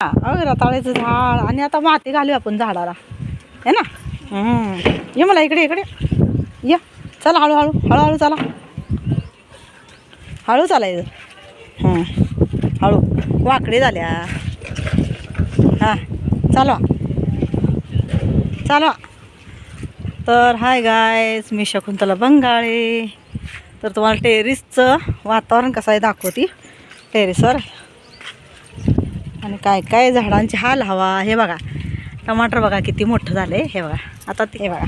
रताळ्याचं झाड. आणि आता माती घालू आपण झाडाला. है ना? ये मला इकडे इकडे. या. चला हळूहळू. हळूहळू चला. हळू चालायचं हं. हळू. वाकडे झाल्या. हां. चालवा चालवा तर हाय गायस मी शकुंतला बंगाळे. तर तुम्हाला टेरिसचं वातावरण कसं आहे दाखवती. टेरिसवर आणि काय काय झाडांची हाल हवा हे बघा. टमाटर बघा किती मोठं झाले हे बघा. आता ते हे बघा.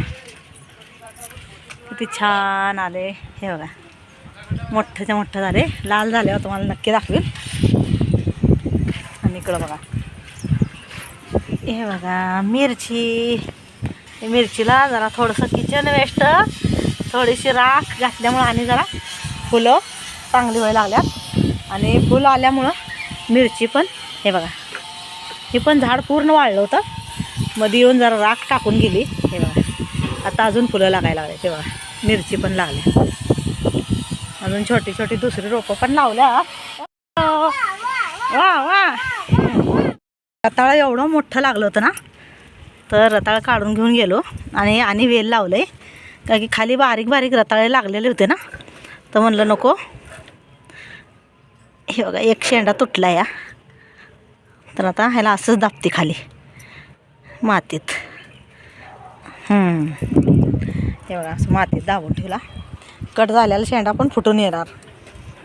किती छान आले हे बघा. मोठ्याच्या मोठं झाले. लाल झाले हो, तुम्हाला नक्की दाखवेल आणि इकडं बघा. हे बघा मिरची. मिरचीला जरा थोडंसं किचन वेस्ट थोडीशी राख घातल्यामुळं आणि जरा फुलं चांगली व्हायला लागल्यात आणि फुलं आल्यामुळं मिरची पण हे बघा. हे पण झाड पूर्ण वाळलं होतं. मध्ये येऊन जरा राख टाकून गेली. हे बघा. आता अजून फुलं लागायला लागले. ते बघा. मिरची पण लागल्या अजून छोटी छोटी दुसरी रोपं पण लावल्या. वा वा. रताळं एवढं मोठं लागलं होतं ना? तर रताळ काढून घेऊन गेलो. आणि आणि वेल लावलं आहे कारण की खाली बारीक बारीक रताळे लागलेले होते ना? तर म्हणलं नको. हे बघा एक शेंडा तुटला या. तर आता ह्याला असंच दाबते खाली. मातीत. एवढा असं मातीत दाबून ठेवला. कट झाल्याला शेंडा पण फुटून येणार.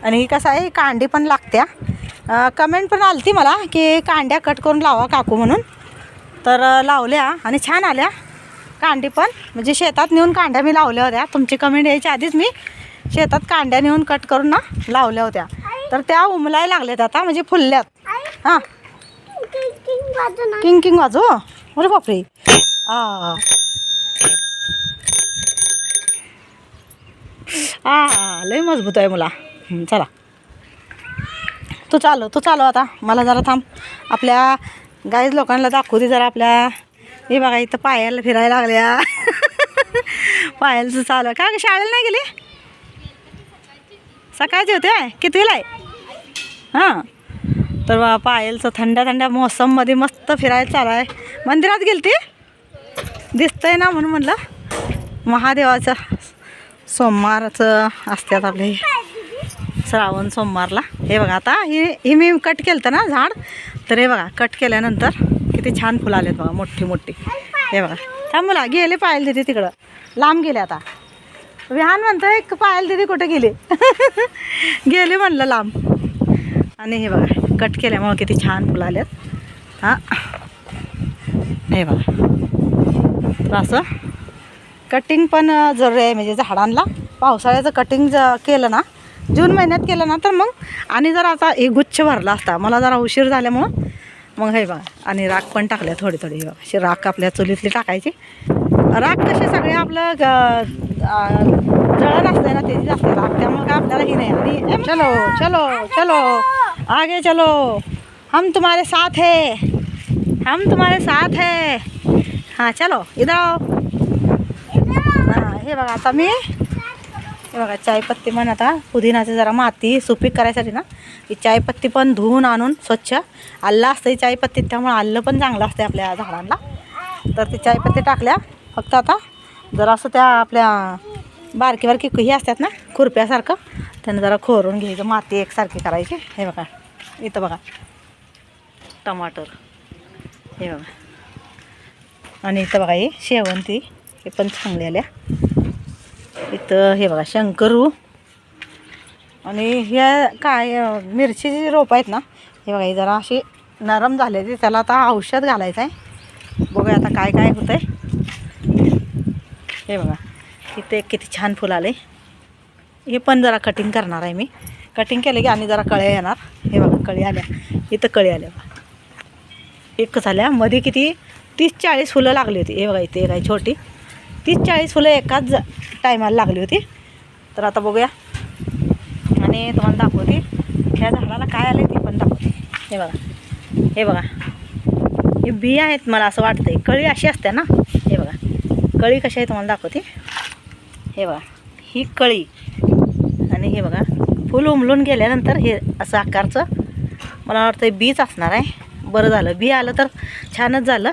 आणि ही कसं आहे कांडी पण लागत्या कमेंट पण आली मला की कांड्या कट करून लावा काकू म्हणून. तर लावल्या आणि छान आल्या. कांडी पण. म्हणजे शेतात नेऊन कांड्या मी लावल्या होत्या. तुमची कमेंट यायच्या आधीच मी शेतात कांड्या नेऊन कट करून ना लावल्या होत्या. तर त्या उमलाय लागल्यात आता म्हणजे फुलल्यात. हां. किंग किंग वाजो अरे बापरे आ आ लय मजबूत आहे मुला चला तू चालो तो चालो आता मला जरा थांब आपल्या गाईज लोकांना दाखवू दे जरा आपल्या हे बघा इथं पायाला फिरायला लागल्या पायालचं चालू का शाळेला नाही गेली सकाळचे होते कितवीला आहे हां तर बा पायलचं थंड्या थंड्या मोसममध्ये मस्त फिरायला चालू आहे मंदिरात गेली ती दिसतंय ना म्हणून म्हणलं. महादेवाचं सोमवारचं असतात आपले श्रावण सोमवारला. हे बघा आता हे हे मी कट केलं होतं ना झाड. तर हे बघा कट केल्यानंतर किती छान फुलं आलेत बघा मोठी मोठी. हे बघा. थांब मला गेले पायल दिदी तिकडं. लांब गेले आता. विहान म्हणतं एक पायल दिदी कुठे गेली? गेले म्हणलं लांब. आणि हे बघा कट केल्यामुळं किती छान फुलं आलेत हां. हे बघा. तर असं कटिंग पण जरुरी आहे म्हणजे झाडांना पावसाळ्याचं कटिंग ज केलं ना जून महिन्यात केलं ना तर मग आणि जर आता एक गुच्छ भरला असता मला जरा उशीर झाल्यामुळं मग हे बघा आणि राख पण टाकल्या थोडी थोडी हे बघा. अशी राख आपल्या चुलीतली टाकायची. राख कशी सगळे आपलं ग- जळण असते ना त्याची असते राख त्यामुळे काय आपल्याला ही नाही. आणि चलो चलो चलो. आगे चलो। हम तुम्हारे साथ है। हम तुम्हारे साथ है। हाँ चलो इधर आओ। हां हे बघा आता मी हे बघा चायपत्ती पण आता. पुदिनाची जरा माती सुपीक करायसाठी ना. ही चायपत्ती पण धुवून आणून स्वच्छ. आल्लं असतं ही चायपत्ती त्यामुळे आल्लं पण चांगलं असतं आपल्या झाडांना. तर ती चायपत्ती टाकल्या. फक्त आता जरा असं त्या आपल्या बारकी बारकी ही असतात ना खुरप्यासारखं. त्यानं जरा खोरून घ्यायचं माती एकसारखी करायची. हे बघा इथं बघा. टमाटर. हे बघा. आणि इथं बघा हे शेवंती हे पण चांगली आल्या. इथं हे बघा शंकरू. आणि ह्या काय अं, मिरचीची रोपं आहेत ना हे बघा हे जरा अशी नरम झालेली त्याला आता औषध घालायचं आहे बघूया आता काय काय होतं आहे हे बघा. इथे एक किती छान फुलं आले. हे पण जरा कटिंग करणार आहे मी. कटिंग केलं की आणि जरा कळ्या येणार. हे बघा कळी आल्या. इथं कळी आल्या बघा. एक झाल्या. मध्ये किती? तीस चाळीस फुलं लागली होती. हे बघा इथे एक आहे छोटी. तीस चाळीस फुलं एकाच टायमाला लागली होती. तर आता बघूया. आणि तुम्हाला दाखवते. ह्या झाडाला काय आलं ते पण दाखवते. हे बघा. हे बघा. हे बिया आहेत मला असं वाटतं कळी अशी असते ना? हे बघा. कळी कशी आहे तुम्हाला दाखवते. हे बघा ही कळी. आणि हे बघा फुल उमलून गेल्यानंतर हे असं आकारचं मला वाटतं बीच असणार आहे. बरं झालं. बी आलं तर छानच झालं.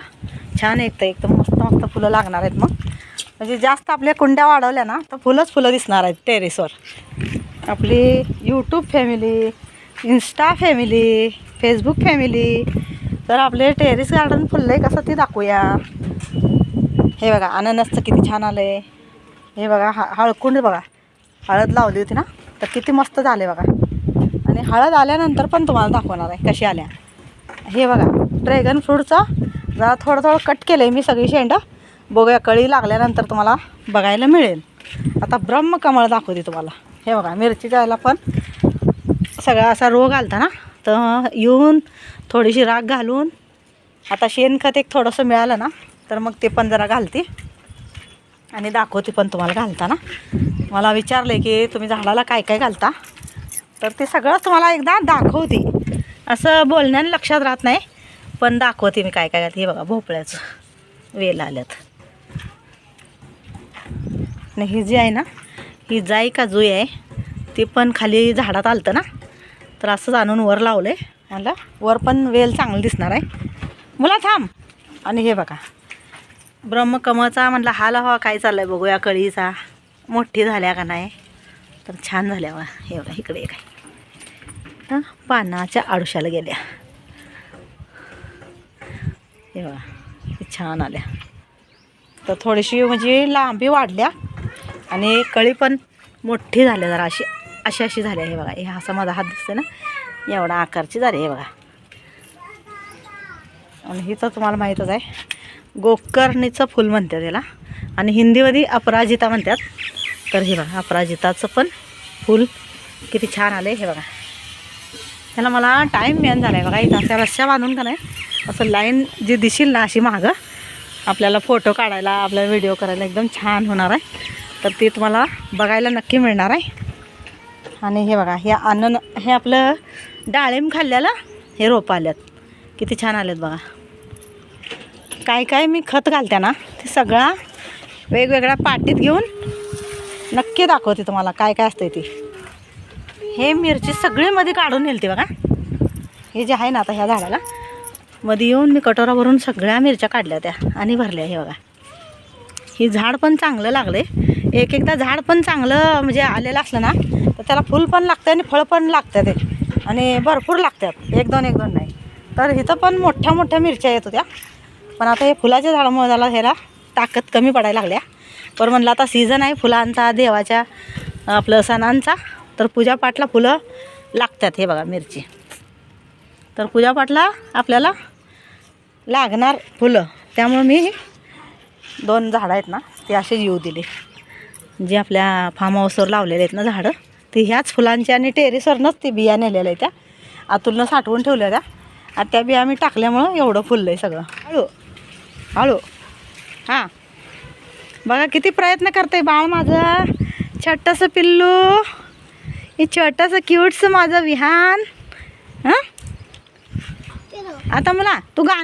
छान एकतं एकदम मस्त मस्त फुलं लागणार आहेत मग. म्हणजे जास्त आपल्या कुंड्या वाढवल्या ना तर फुलंच फुलं दिसणार आहेत टेरेसवर आपली YouTube family insta family Facebook family तर आपले टेरेस गार्डन फुललं आहे कसं ते दाखवूया. हे बघा अननसचं किती छान आलं आहे हे बघा हा हळकुंड बघा. हळद लावली होती ना? तर किती मस्त झाले बघा. आणि हळद आल्यानंतर पण तुम्हाला दाखवणार आहे कशी आल्या. हे बघा ड्रॅगन फ्रूटचा जरा थोडं थोडं कट केलं आहे मी सगळी शेंडं. बघूया कळी लागल्यानंतर तुम्हाला बघायला मिळेल. आता ब्रह्मकमळ दाखवते तुम्हाला. हे बघा मिरची जायला पण सगळा असा रोग आलता ना? तर येऊन थोडीशी राग घालून आता शेणखत एक थोडंसं मिळालं ना? तर मग ते पण जरा घालते. आणि दाखवते पण तुम्हाला घालताना. मला विचारलं की तुम्ही झाडाला काय काय घालता? तर ते सगळंच तुम्हाला एकदा दाखवते. असं बोलण्याने लक्षात राहत नाही पण दाखवते मी काय काय घालते. हे बघा भोपळ्याचं वेल आल्यात. आणि ही जी आहे ना ही जाई का जुई आहे ती पण खाली झाडात आलतं ना तर असंच आणून वर लावलं आहे मला वर पण वेल चांगलं दिसणार आहे. मुला थांब. आणि हे बघा ब्रह्मकमळचा म्हटलं हाल हवा काय चाललं आहे बघूया कळीचा. मोठी झाल्या का नाही? तर छान झाल्या बघा. हे इकडे काय हां तर पानाच्या आडुशाला गेल्या. एवढा छान आल्या. तर थोडीशी म्हणजे लांबी वाढल्या आणि कळी पण मोठी झाल्या जरा अशी अशी अशी झाली हे बघा हे असा माझा हात दिसते ना. एवढा आकारची झाली हे बघा. आणि ही तर तुम्हाला माहीतच आहे. गोकर्णीचं फुल म्हणतात त्याला आणि हिंदीमध्ये अपराजिता म्हणतात. तर हे बघा अपराजिताचं पण फुल किती छान आलं हे बघा. त्याला मला टाईम मेन झाला आहे बघा इथं अशा रश्या बांधून का नाही असं लाईन जी दिशील ना अशी मागं आपल्याला फोटो काढायला आपल्याला व्हिडिओ करायला एकदम छान होणार आहे. तर ती तुम्हाला बघायला नक्की मिळणार आहे. आणि हे बघा हे अन्न हे आपलं डाळिंब खाल्ल्याला हे रोपं आल्यात. किती छान आलेत बघा. काय काय मी खत घालते ना ते सगळा वेगवेगळ्या पाटीत घेऊन नक्की दाखवते तुम्हाला काय काय असते ती. हे मिरची सगळी मध्ये काढून नेलते बघा. हे जे आहे ना आता ह्या झाडाला मध्ये येऊन मी कटोरा भरून सगळ्या मिरच्या काढल्या त्या आणि भरल्या हे बघा. ही झाड पण चांगलं लागले एक एकदा झाड पण चांगलं म्हणजे आलेलं असलं ना तर त्याला फुल पण लागतं आणि फळ पण लागतं ते. आणि भरपूर लागतात एक दोन एक दोन नाही. तर इथं पण मोठ्या मोठ्या मिरच्या येत होत्या. पण आता हे फुलाच्या झाडामुळे झाला ह्याला ताकद कमी पडायला लागल्या. पण म्हणलं आता सीझन आहे फुलांचा देवाच्या आपलं सणांचा तर पूजापाठला फुलं लागतात हे बघा मिरची. तर पूजापाठला आपल्याला लागणार फुलं. त्यामुळे मी दोन झाडं आहेत ना ते असेच येऊ दिले. जे आपल्या फार्म हाऊसवर लावलेले आहेत ना झाडं ती ह्याच फुलांची आणि टेरेसवरनंच ती बिया नेलेल्या आहेत त्या. आतूननं साठवून ठेवल्या त्या. आणि त्या बिया मी टाकल्यामुळं एवढं फुललं आहे सगळं. हळू हळू. हां. बघा किती प्रयत्न करते बाळ माझं. छोटंसं पिल्लू. हे छोटंसं क्यूटचं माझं विहान. हां? आता मला तू गा